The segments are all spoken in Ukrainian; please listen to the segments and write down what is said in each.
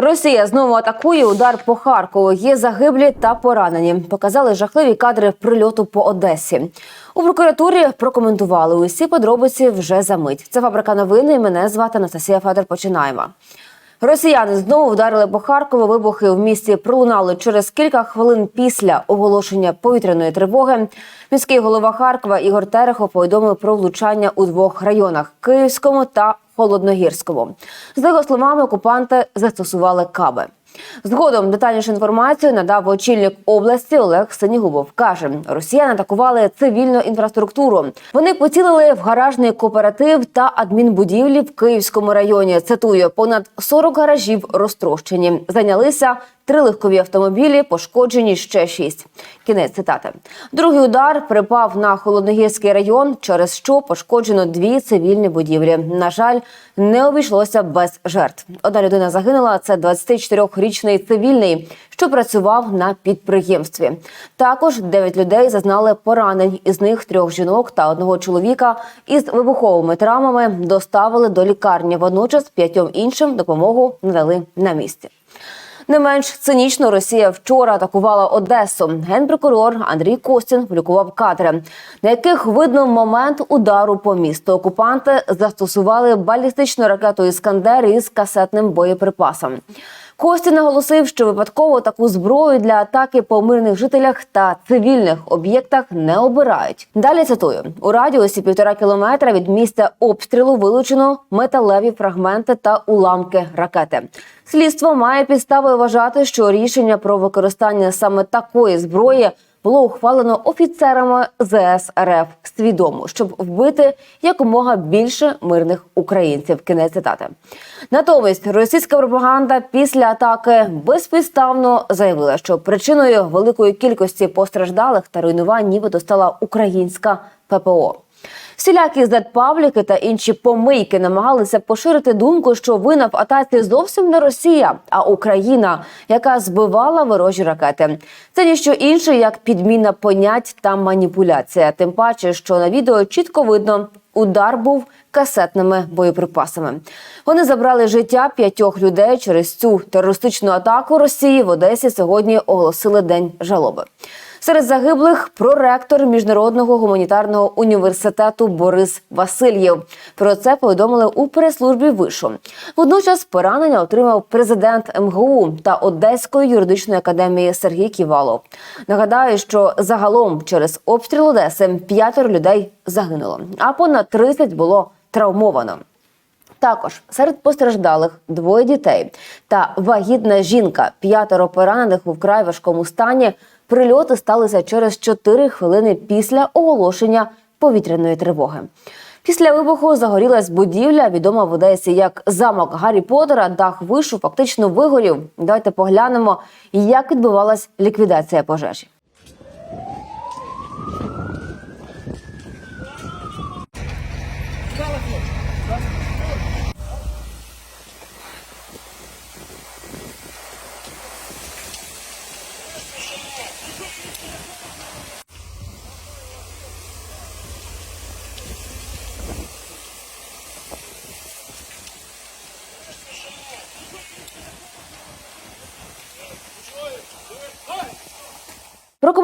Росія знову атакує удар по Харкову. Є загиблі та поранені. Показали жахливі кадри прильоту по Одесі. У прокуратурі прокоментували усі подробиці вже за мить. Це фабрика новини. Мене звати Анастасія Федор. Починаємо. Росіяни знову вдарили по Харкову. Вибухи в місті пролунали через кілька хвилин після оголошення повітряної тривоги. Міський голова Харкова Ігор Терехов повідомив про влучання у двох районах Київському та Холодногірському. За його словами, окупанти застосували каби. Згодом детальнішу інформацію надав очільник області Олег Синігубов. Каже, росіяни атакували цивільну інфраструктуру. Вони поцілили в гаражний кооператив та адмінбудівлі в Київському районі. Цитую, понад 40 гаражів розтрощені. Зайнялися три легкові автомобілі, пошкоджені ще шість. Кінець цитати. Другий удар припав на холодногірський район, через що пошкоджено дві цивільні будівлі. На жаль, не обійшлося без жертв. Одна людина загинула. Це 24-річний цивільний, що працював на підприємстві. Також 9 людей зазнали поранень. Із них трьох жінок та одного чоловіка із вибуховими травмами доставили до лікарні. Водночас п'ятьом іншим допомогу надали на місці. Не менш цинічно Росія вчора атакувала Одесу. Генпрокурор Андрій Костін публікував кадри, на яких видно момент удару по місту. Окупанти застосували балістичну ракету Іскандер із касетним боєприпасом. Костін наголосив, що випадково таку зброю для атаки по мирних жителях та цивільних об'єктах не обирають. Далі цитую у радіусі півтора кілометра від місця обстрілу вилучено металеві фрагменти та уламки ракети. Слідство має підстави вважати, що рішення про використання саме такої зброї було ухвалено офіцерами ЗС РФ свідомо, щоб вбити якомога більше мирних українців. Кінець цитати. Натомість російська пропаганда після атаки безпідставно заявила, що причиною великої кількості постраждалих та руйнувань нібито стала українська ППО. Всілякі зет-пабліки та інші помийки намагалися поширити думку, що вина в атаці зовсім не Росія, а Україна, яка збивала ворожі ракети. Це ніщо інше, як підміна понять та маніпуляція. Тим паче, що на відео чітко видно, удар був касетними боєприпасами. Вони забрали життя п'ятьох людей через цю терористичну атаку Росії в Одесі. Сьогодні оголосили день жалоби. Серед загиблих проректор міжнародного гуманітарного університету Борис Васильєв. Про це повідомили у прес-службі вишу. Водночас поранення отримав президент МГУ та Одеської юридичної академії Сергій Ківалов. Нагадаю, що загалом через обстріл Одеси п'ятеро людей загинуло, а понад 30 було травмовано. Також серед постраждалих двоє дітей та вагітна жінка, п'ятеро поранених у вкрай важкому стані. Прильоти сталися через 4 хвилини після оголошення повітряної тривоги. Після вибуху загорілась будівля, відома в Одесі як замок Гаррі Поттера. Дах вишу фактично вигорів. Давайте поглянемо, як відбувалась ліквідація пожежі.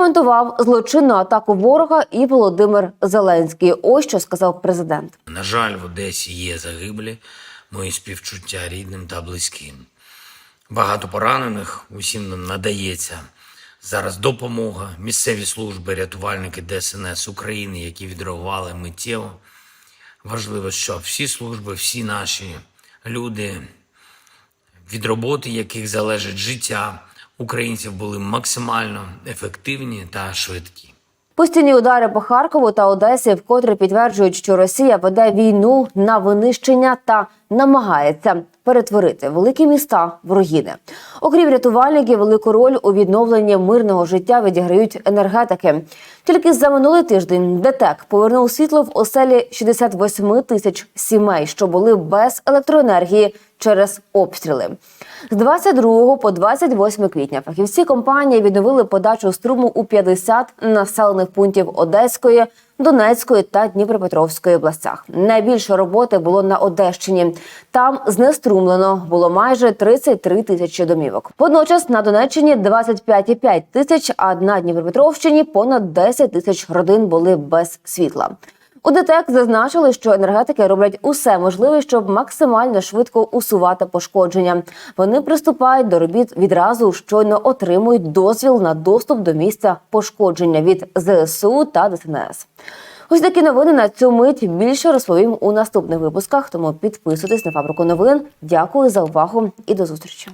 Прокоментував злочинну атаку ворога і Володимир Зеленський. Ось що сказав президент. На жаль, в Одесі є загиблі, мої співчуття рідним та близьким. Багато поранених, усім нам надається зараз допомога, місцеві служби, рятувальники ДСНС України, які відреагували миттєво. Важливо, що всі служби, всі наші люди, від роботи яких залежить життя українців, були максимально ефективні та швидкі. Постійні удари по Харкову та Одесі вкотре підтверджують, що Росія веде війну на винищення та намагається перетворити великі міста в руїни. Окрім рятувальників, велику роль у відновленні мирного життя відіграють енергетики. Тільки за минулий тиждень ДТЕК повернув світло в оселі 68 тисяч сімей, що були без електроенергії через обстріли. З 22 по 28 квітня фахівці компанії відновили подачу струму у 50 населених пунктів Одеської, Донецької та Дніпропетровської областях. Найбільше роботи було на Одещині. Там знеструмлено було майже 33 тисячі домівок. Водночас на Донеччині 25,5 тисяч, а на Дніпропетровщині понад 10 тисяч родин були без світла. У ДТЕК зазначили, що енергетики роблять усе можливе, щоб максимально швидко усувати пошкодження. Вони приступають до робіт відразу, щойно отримують дозвіл на доступ до місця пошкодження від ЗСУ та ДСНС. Ось такі новини на цю мить більше розповім у наступних випусках. Тому підписуйтесь на фабрику новин. Дякую за увагу і до зустрічі.